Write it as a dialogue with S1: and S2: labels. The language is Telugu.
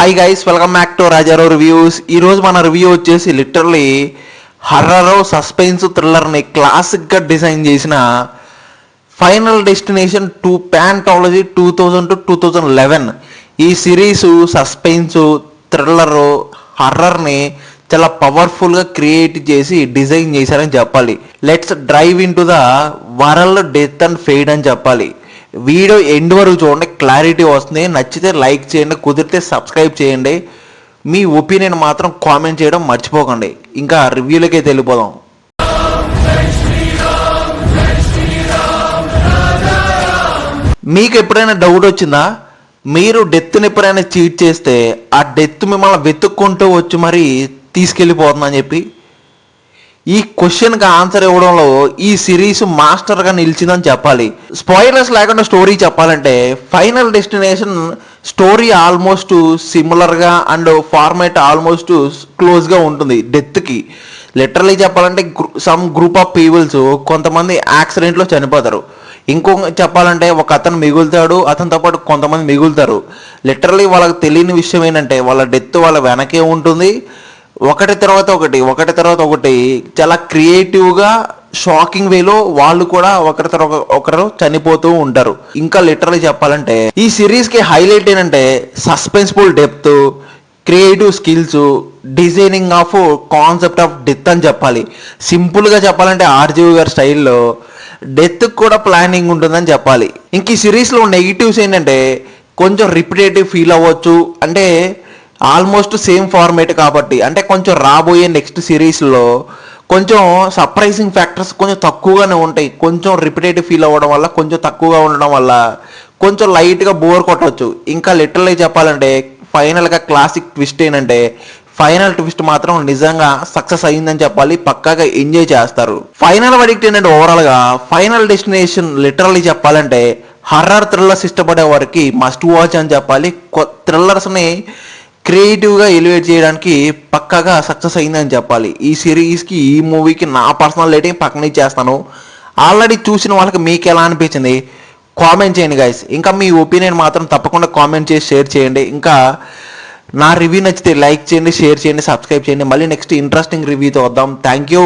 S1: Hi guys welcome back to Rajarao reviews ఈరోజు మన రివ్యూ వచ్చేసి లిటరలీ హర్రరో సస్పెన్స్ థ్రిల్లర్ని క్లాసిక్గా డిజైన్ చేసిన final destination two ప్యాంటాలజీ two thousand to two thousand eleven ఈ సిరీస్ సస్పెన్స్ థ్రిల్లరు హర్రర్ని చాలా పవర్ఫుల్గా క్రియేట్ చేసి డిజైన్ చేశారని చెప్పాలి. Let's drive into the world death and fate అని చెప్పాలి. వీడియో ఎండ్ వరకు చూడండి క్లారిటీ వస్తుంది. నచ్చితే లైక్ చేయండి కుదిరితే సబ్స్క్రైబ్ చేయండి. మీ ఒపీనియన్ మాత్రం కామెంట్ చేయడం మర్చిపోకండి. ఇంకా రివ్యూలకే వెళ్ళిపోదాం. మీకు ఎప్పుడైనా డౌట్ వచ్చిందా? మీరు డెత్ని ఎప్పుడైనా చీట్ చేస్తే ఆ డెత్ మిమ్మల్ని వెతుక్కుంటూ వచ్చి మరి తీసుకెళ్ళిపోతుందని చెప్పి ఈ క్వశ్చన్కి ఆన్సర్ ఇవ్వడంలో ఈ సిరీస్ మాస్టర్గా నిలిచిందని చెప్పాలి. స్పాయిలర్స్ లేకుండా స్టోరీ చెప్పాలంటే ఫైనల్ డెస్టినేషన్ స్టోరీ ఆల్మోస్ట్ సిమిలర్గా అండ్ ఫార్మేట్ ఆల్మోస్ట్ క్లోజ్గా ఉంటుంది డెత్కి లిటరలీ చెప్పాలంటే సమ్ గ్రూప్ ఆఫ్ పీపుల్స్ కొంతమంది యాక్సిడెంట్లో చనిపోతారు. ఇంకో చెప్పాలంటే ఒక అతను మిగులుతాడు అతనితో పాటు కొంతమంది మిగులుతారు. లిటరలీ వాళ్ళకి తెలియని విషయం ఏంటంటే వాళ్ళ డెత్ వాళ్ళ వెనకే ఉంటుంది. ఒకటి తర్వాత ఒకటి ఒకటి తర్వాత ఒకటి చాలా క్రియేటివ్గా షాకింగ్ వేలో వాళ్ళు కూడా ఒకరి తర్వాత ఒకరు చనిపోతూ ఉంటారు. ఇంకా లిటరలీ చెప్పాలంటే ఈ సిరీస్కి హైలైట్ ఏంటంటే suspenseful depth creative skills designing of concept of death అని చెప్పాలి. సింపుల్గా చెప్పాలంటే ఆర్జీవి గారి స్టైల్లో డెత్ కూడా ప్లానింగ్ ఉంటుందని చెప్పాలి. ఇంక ఈ సిరీస్లో నెగిటివ్స్ ఏంటంటే కొంచెం రిపిటేటివ్ ఫీల్ అవ్వచ్చు. అంటే ఆల్మోస్ట్ సేమ్ ఫార్మేట్ కాబట్టి అంటే కొంచెం రాబోయే నెక్స్ట్ సిరీస్లో కొంచెం సర్ప్రైజింగ్ ఫ్యాక్టర్స్ కొంచెం తక్కువగానే ఉంటాయి. కొంచెం రిపిటేటివ్ ఫీల్ అవ్వడం వల్ల కొంచెం తక్కువగా ఉండడం వల్ల కొంచెం లైట్గా బోర్ కొట్టవచ్చు ఇంకా లిటరల్లీ చెప్పాలంటే ఫైనల్గా క్లాసిక్ ట్విస్ట్ ఏంటంటే ఫైనల్ ట్విస్ట్ మాత్రం నిజంగా సక్సెస్ అయిందని చెప్పాలి పక్కాగా ఎంజాయ్ చేస్తారు. ఫైనల్ వడిక్ట్ ఏంటంటే ఓవరాల్గా ఫైనల్ డెస్టినేషన్ లిటరల్లీ చెప్పాలంటే హర్రర్ థ్రిల్లర్స్ ఇష్టపడే వారికి మస్ట్ వాచ్ అని చెప్పాలి. థ్రిల్లర్స్ని క్రియేటివ్గా ఎలివేట్ చేయడానికి పక్కాగా సక్సెస్ అయిందని చెప్పాలి. ఈ సిరీస్కి ఈ మూవీకి నా పర్సనల్ రేటింగ్ పక్కన చేస్తాను ఆల్రెడీ చూసిన వాళ్ళకి మీకు ఎలా అనిపించింది? కామెంట్ చేయండి గైస్ ఇంకా మీ ఒపీనియన్ మాత్రం తప్పకుండా కామెంట్ చేసి షేర్ చేయండి. ఇంకా నా రివ్యూ నచ్చితే లైక్ చేయండి షేర్ చేయండి సబ్స్క్రైబ్ చేయండి. మళ్ళీ నెక్స్ట్ ఇంట్రెస్టింగ్ రివ్యూతో వద్దాం. Thank you